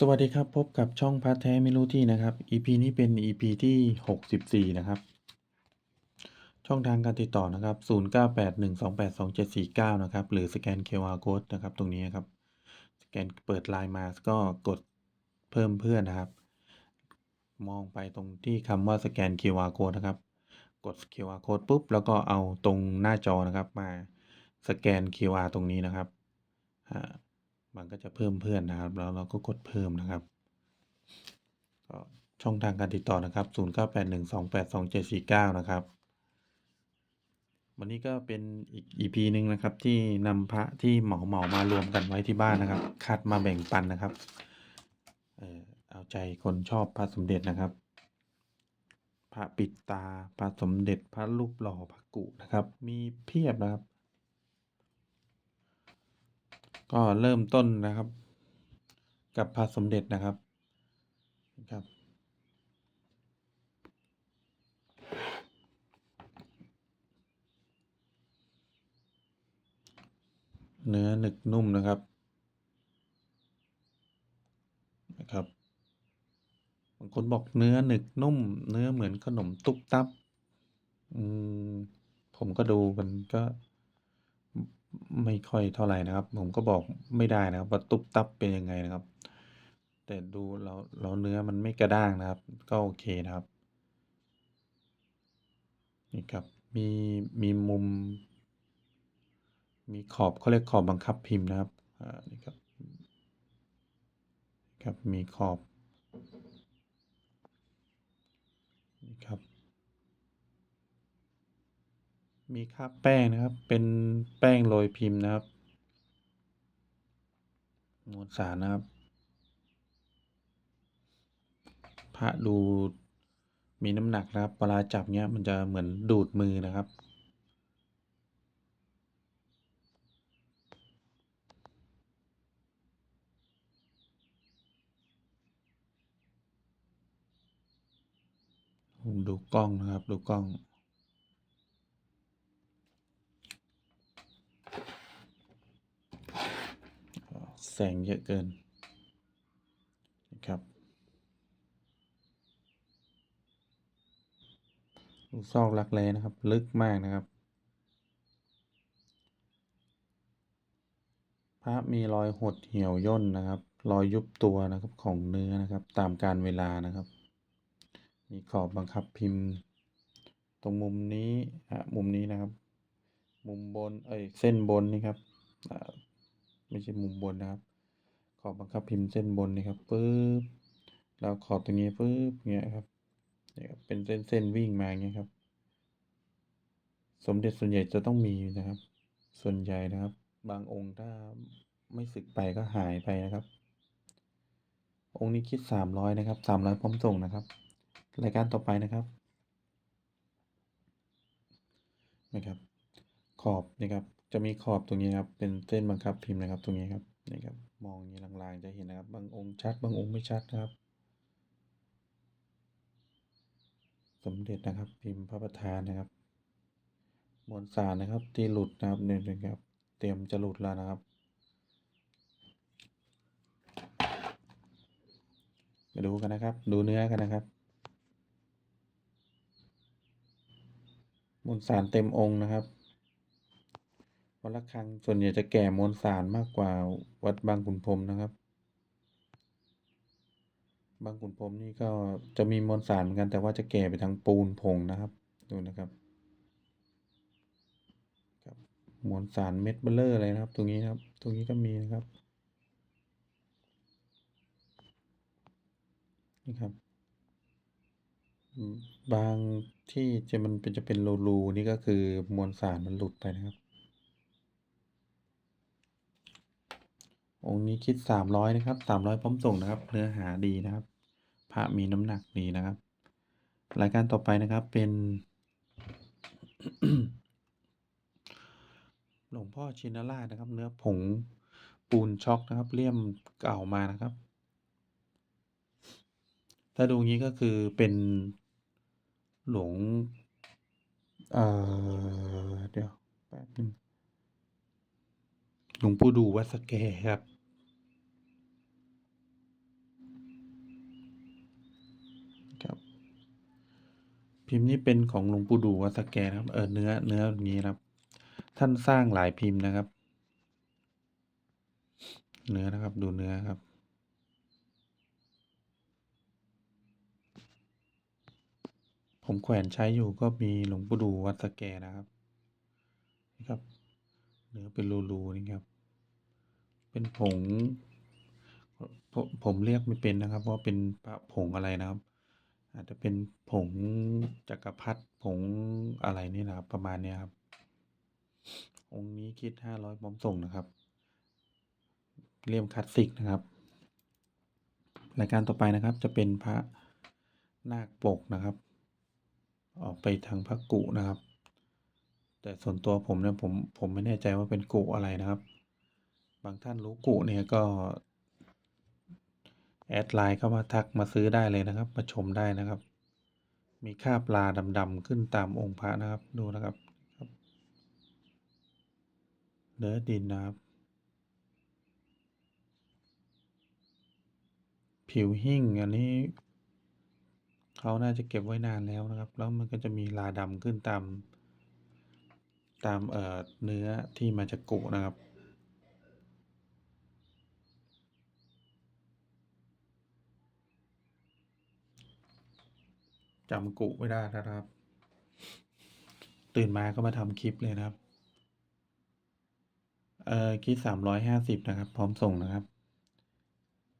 สวัสดีครับพบกับช่องพระแท้ไม่รู้ที่นะครับ EP นี้เป็น EP ที่ 64 นะครับ ช่องทางการติดต่อนะครับ 0981282749 นะครับ หรือสแกน QR Code นะครับ ตรงนี้นครับ สแกนเปิดไลน์มาก็กดเพิ่มเพื่อนนะครับ มองไปตรงที่คำว่าสแกน QR Code นะครับ กด QR Code ปุ๊บ แล้วก็เอาตรงหน้าจอนะครับมาสแกน QR ตรงนี้นะครับอ่า มันก็จะเพิ่มเพื่อนนะครับ แล้วเราก็กดเพิ่มนะครับก็ช่องทางการติดต่อนะครับ 0981282749 นะครับ วันนี้ก็เป็นอีก EP หนึ่งนะครับ ที่นำพระที่เหมาเหมามารวมกันไว้ที่บ้านนะครับ คัดมาแบ่งปันนะครับ เออเอาใจคนชอบพระสมเด็จนะครับ พระปิดตา พระสมเด็จ พระรูปหล่อพระกุนะครับ มีเพียบนะครับ ก็เริ่มต้นนะครับ กับพระสมเด็จนะครับนะครับ เนื้อหนึกนุ่มนะครับนะครับ บางคนบอกเนื้อหนึกนุ่ม เนื้อเหมือนขนมตุ๊บตับ อืม ผมก็ดูมันก็ ไม่ค่อยเท่าไหร่นะครับ ผมก็บอกไม่ได้นะครับว่าตุบตับเป็นยังไงนะครับ แต่ดูแล้วแล้วเนื้อมันไม่กระด้างนะครับ ก็โอเคนะครับนี่ครับมีมีมุม มีขอบเขาเรียกขอบบังคับพิมพ์นะครับอ่านี่ครับครับมีขอบนี่ครับ มีคราบแป้งนะครับ เป็นแป้งโรยพิมพ์นะครับ มวลสารนะครับ พระดูมีน้ำหนักนะครับเวลาจับเงี้ยมันจะเหมือนดูดมือนะครับผมดูกล้องนะครับ ดูกล้อง แสงเยอะเกินนะครับลูกซอกรักแร้นะครับ ลึกมากนะครับ พระมีรอยหดเหี่ยวย่นนะครับ รอยยุบตัวนะครับของเนื้อนะครับ ตามการเวลานะครับ มีขอบบังคับพิมพ์ ตรงมุมนี้อะมุมนี้นะครับ มุมบนเอ้ยเส้นบนนี่ครับอ่าไม่ใช่มุมบนนะครับ อบบังคับพิมพ์เส้นบนนี่ครับปึ๊บแล้วขอบตรงนี้ปึ๊บเงี้ยครับเนี่ยครับเป็นเส้นเส้นวิ่งมาเงี้ยครับ สมเด็จส่วนใหญ่จะต้องมีนะครับ ส่วนใหญ่นะครับ บางองค์ถ้าไม่สึกไปก็หายไปนะครับ องค์นี้คิดสามร้อยนะครับสามร้อยพร้อมส่งนะครับ รายการต่อไปนะครับนะครับขอบนะครับจะมีขอบตรงนี้ครับเป็นเส้นบังคับพิมพ์นะครับ ตรงนี้ครับนี่ครับ มองอย่างลางๆจะเห็นนะครับ บางองค์ชัด บางองค์ไม่ชัดนะครับ สมเด็จนะครับ พิมพ์พระประธานนะครับมวลสารนะครับที่หลุดนะครับเนี่ยนะครับ เตรียมจะหลุดแล้วนะครับ มาดูกันนะครับ ดูเนื้อกันนะครับมวลสารเต็มองค์นะครับ วัดระฆังส่วนใหญ่จะแก่มวลสารมากกว่าวัดบางขุนพรมนะครับ บางขุนพรมนี่ก็จะมีมวลสารเหมือนกันแต่ว่าจะแก่ไปทางปูนผงนะครับดูนะครับครับมวลสารเม็ดเบลเลอร์เลยนะครับ ตรงนี้นะครับ ตรงนี้ก็มีนะครับนี่ครับ บางที่จะมันเป็นจะเป็นรูๆนี่ก็คือมวลสารมันหลุดไปนะครับ องค์นี้คิดสามร้อยนะครับสามร้อยพร้อมส่งนะครับ เนื้อหาดีนะครับ พระมีน้ำหนักดีนะครับ รายการต่อไปนะครับเป็นหลวงพ่อชินราชนะครับ เนื้อผงปูนช็อกนะครับเลี่ยมเก่ามานะครับ ถ้าดูงี้ก็คือเป็นหลวงเอ่อเดี๋ยวแป๊บนึงหลวงปู่ดูวัดสแกครับ พิมพ์นี้เป็นของหลวงปู่ดูวัดสแกนะครับ เออเนื้อเนื้ออย่างนี้ครับ ท่านสร้างหลายพิมพ์นะครับ เนื้อนะครับดูเนื้อครับผมแขวนใช้อยู่ก็มีหลวงปู่ดูวัดสแกนะครับนี่ครับ เนื้อเป็นรูๆนี่ครับ เป็นผง ผมผมเรียกไม่เป็นนะครับ ว่าเป็นพระผงอะไรนะครับ อาจจะเป็นผงจักรพรรดิผงอะไรนี่นะครับ ประมาณนี้ครับ องค์นี้คิดห้าร้อยพร้อมส่งนะครับเลี่ยมคลาสสิกนะครับ รายการต่อไปนะครับจะเป็นพระนาคปกนะครับ ออกไปทางพระกุนะครับ แต่ส่วนตัวผมเนี่ยผมผมไม่แน่ใจว่าเป็นกุอะไรนะครับ บางท่านรู้กุเนี่ยก็ แอดไลน์เข้ามาทักมาซื้อได้เลยนะครับ มาชมได้นะครับ มีคราบลาดำๆขึ้นตามองค์พระนะครับ ดูนะครับเนื้อดินนะครับ ผิวหิ้งอันนี้เขาน่าจะเก็บไว้นานแล้วนะครับ แล้วมันก็จะมีลาดำขึ้นตาม ตามเอ่อเนื้อที่มาจากกุนะครับ จำกุไม่ได้นะครับ ตื่นมาก็มาทำคลิปเลยนะครับ เอ่อคิดสามร้อยห้าสิบนะครับ พร้อมส่งนะครับ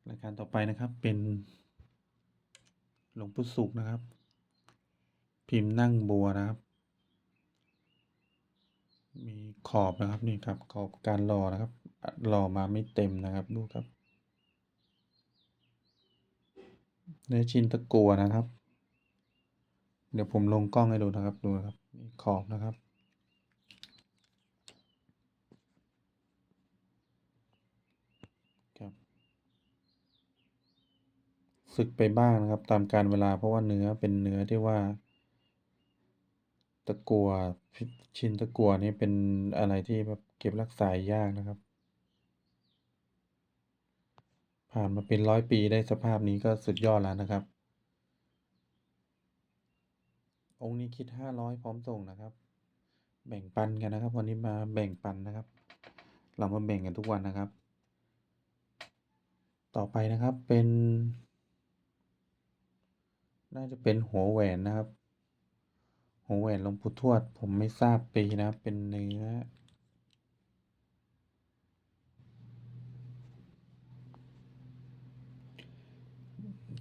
รายการต่อไปนะครับเป็นหลวงปู่สุขนะครับ พิมพ์นั่งบัวนะครับ มีขอบนะครับนี่ครับ ขอบการหล่อนะครับหล่อมาไม่เต็มนะครับดูครับเนื้อชิ้นตะกัวนะครับ เดี๋ยวผมลงกล้องให้ดูนะครับดูนะครับนี่ขอบนะครับ ครับสึกไปบ้างนะครับ ตามการเวลาเพราะว่าเนื้อเป็นเนื้อที่ว่า ตะกัวชิ้นตะกัวนี่เป็นอะไรที่แบบเก็บรักษายากนะครับ ผ่านมาเป็นร้อยปีได้สภาพนี้ก็สุดยอดแล้วนะครับ องค์นี้คิดห้าร้อยพร้อมส่งนะครับ แบ่งปันกันนะครับ วันนี้มาแบ่งปันนะครับ เรามาแบ่งกันทุกวันนะครับ ต่อไปนะครับเป็น น่าจะเป็นหัวแหวนนะครับหัวแหวนหลวงปู่ทวด ผมไม่ทราบปีนะครับ เป็นเนื้อ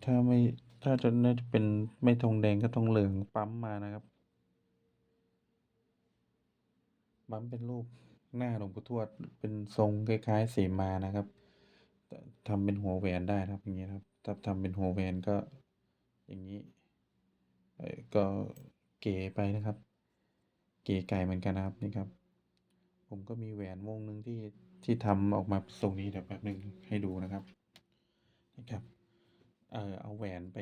ถ้าไม่ ถ้าจะน่าจะเป็นไม่ทองแดงก็ทองเหลืองปั๊มมานะครับปั๊มเป็นรูปหน้าหลวงปู่ทวดเป็นทรงคล้ายๆเสมานะครับแต่ทำเป็นหัวแหวนได้นะครับอย่างเงี้ยครับถ้าทำเป็นหัวแหวนก็อย่างนี้ก็เก๋ไปนะครับ เก๋ไก่เหมือนกันนะครับนี่ครับ ผมก็มีแหวนวงหนึ่งที่ที่ทำออกมาทรงนี้เดี๋ยวแป๊บหนึ่งให้ดูนะครับนะครับ เออเอาแหวนไป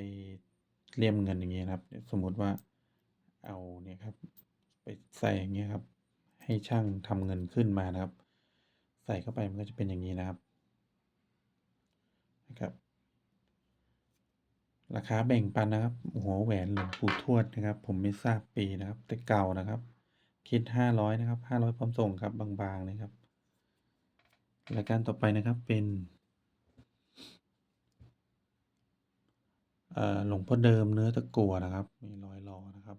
เลี่ยมเงินอย่างเงี้ยนะครับ สมมุติว่าเอาเนี่ยครับ ไปใส่อย่างเงี้ยครับ ให้ช่างทำเงินขึ้นมานะครับ ใส่เข้าไปมันก็จะเป็นอย่างนี้นะครับนะครับ ราคาแบ่งปันนะครับ หัวแหวนหลวงปู่ทวดนะครับ ผมไม่ทราบปีนะครับ แต่เก่านะครับ คิดห้าร้อยนะครับห้าร้อยพร้อมส่งครับบางๆนะครับรายการต่อไปนะครับเป็น เอ่อ หลวงพ่อเดิมเนื้อตะกั่วนะครับ มีรอยหล่อนะครับ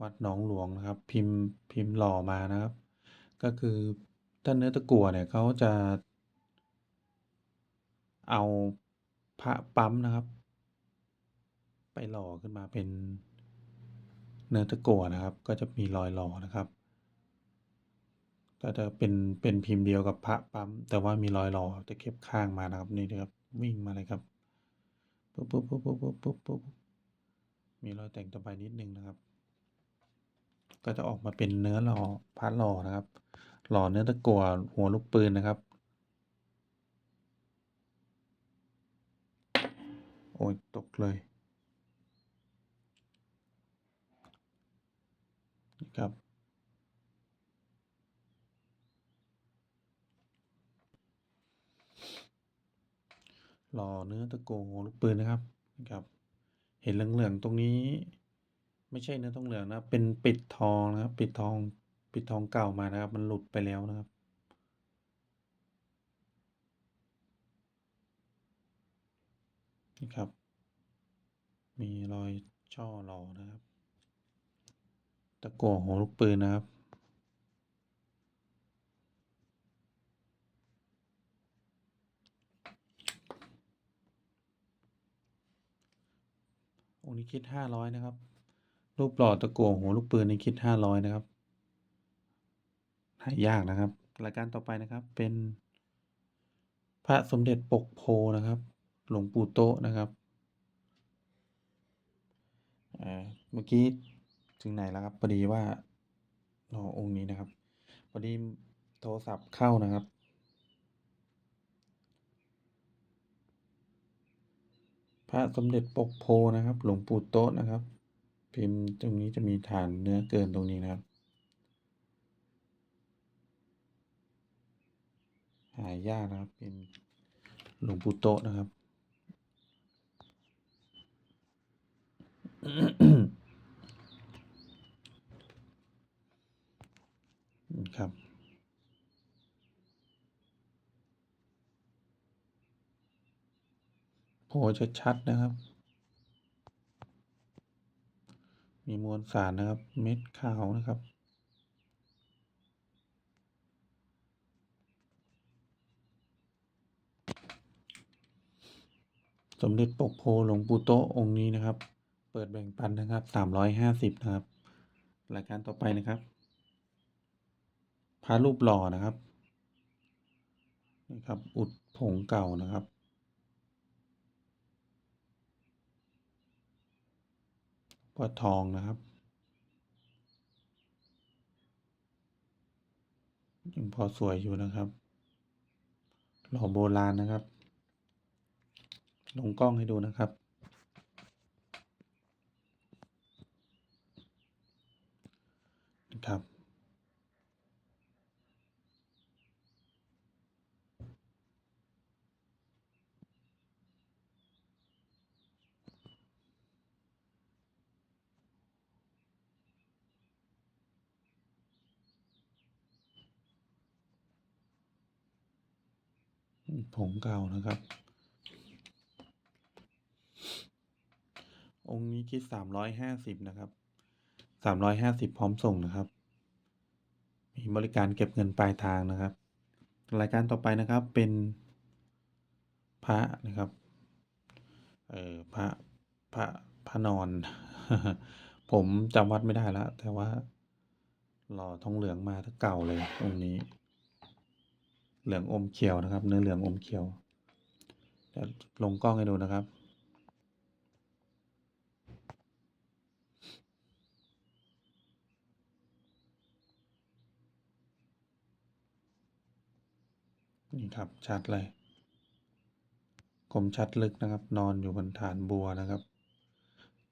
วัดหนองหลวงนะครับ พิมพ์พิมพ์หล่อมานะครับ ก็คือถ้าเนื้อตะกั่วเนี่ยเขาจะ เอาพระปั๊มนะครับ ไปหล่อขึ้นมาเป็นเนื้อตะกั่วนะครับ ก็จะมีรอยหล่อนะครับ ก็จะเป็นเป็นพิมพ์เดียวกับพระปั๊ม แต่ว่ามีรอยหล่อตะเข็บข้างมานะครับนี่นะครับวิ่งมาเลยครับ ปุ๊บปุ๊บปุ๊บปุ๊บปุ๊บปุ๊บปุ๊บมีรอยแต่งต่อไปนิดนึงนะครับ ก็จะออกมาเป็นเนื้อหล่อพระหล่อนะครับ หล่อเนื้อตะกั่วหัวลูกปืนนะครับ โอ้ยตกเลยนะครับ หล่อเนื้อตะโกหัวลูกปืนนะครับนะครับ เห็นเหลืองๆตรงนี้ ไม่ใช่เนื้อทองเหลืองนะครับเป็นปิดทองนะครับปิดทองปิดทองเก่ามานะครับ มันหลุดไปแล้วนะครับ นี่ครับ มีรอยช่อหล่อนะครับ ตะโกั่วหัวลูกปืนนะครับ องนี้คิดห้าร้อยนะครับรูปหล่อตะโกั่วหัวลูกปืนนี่คิดห้าร้อยนะครับหายากนะครับ รายการต่อไปนะครับเป็น พระสมเด็จปกโพนะครับ หลวงปู่โตะนะครับเมื่อกี้ถึงไหนแล้วครับพอดีว่าอ๋อองค์นี้นะครับพอดีโทรศัพท์เข้านะครับ พระสมเด็จปกโพนะครับ หลวงปู่โตะนะครับ พิมพ์ตรงนี้จะมีฐานเนื้อเกินตรงนี้นะครับ หายากนะครับเป็นหลวงปู่โตะนะครับ นี่ครับ โผล่ ชัดๆนะครับ มีมวลสารนะครับ เม็ดขาวนะครับ สมเด็จปกโพหลวงปู่โตองค์นี้นะครับ เปิดแบ่งปันนะครับสามร้อยห้าสิบนะครับ รายการต่อไปนะครับพระรูปหล่อนะครับนี่ครับ อุดผงเก่านะครับ ก็ทองนะครับยังพอสวยอยู่นะครับ หล่อโบราณนะครับ ลงกล้องให้ดูนะครับ ผงเก่านะครับ องค์นี้คิดสามร้อยห้าสิบนะครับสามร้อยห้าสิบพร้อมส่งนะครับ มีบริการเก็บเงินปลายทางนะครับ รายการต่อไปนะครับเป็นพระนะครับ เออพระพระพระนอน ผมจำวัดไม่ได้แล้วแต่ว่าหล่อทองเหลืองมาถ้าเก่าเลยองค์นี้ เหลืองอมเขียวนะครับ เนื้อเหลืองอมเขียวเดี๋ยวลงกล้องให้ดูนะครับ นี่ครับชัดเลยคมชัดลึกนะครับ นอนอยู่บนฐานบัวนะครับ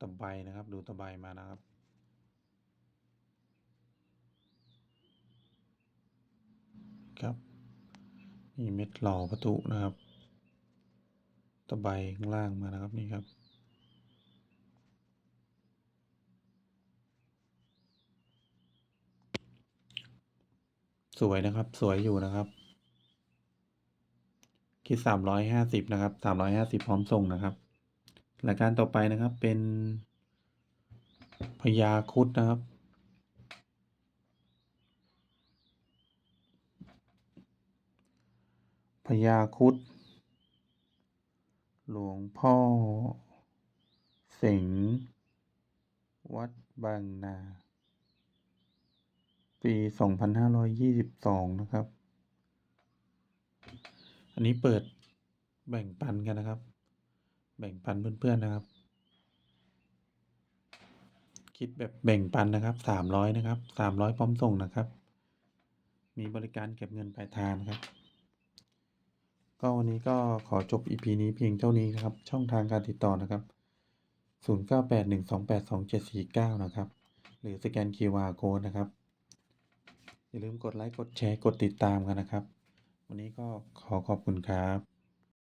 ตะไบนะครับ ดูตะไบมานะครับครับ มีเม็ดหล่อประตูนะครับ ตะไบข้างล่างมานะครับนี่ครับ สวยนะครับสวยอยู่นะครับ คิดสามร้อยห้าสิบนะครับสามร้อยห้าสิบพร้อมส่งนะครับรายการต่อไปนะครับเป็นพญาคุดนะครับ ญาครุดหลวงพ่อเสงวัดบางนา ปีสองพันห้าร้อยยี่สิบสองนะครับ อันนี้เปิดแบ่งปันกันนะครับ แบ่งปันเพื่อนๆนะครับ คิดแบบแบ่งปันนะครับสามร้อยนะครับสามร้อยพร้อมส่งนะครับ มีบริการเก็บเงินปลายทางนะครับ ก็วันนี้ก็ขอจบ EP นี้เพียงเท่านี้นะครับ ช่องทางการติดต่อนะครับ 0981282749 นะครับ หรือสแกน QR Code นะครับ อย่าลืมกดไลค์ กดแชร์ กดติดตามกันนะครับ วันนี้ก็ขอขอบคุณครับ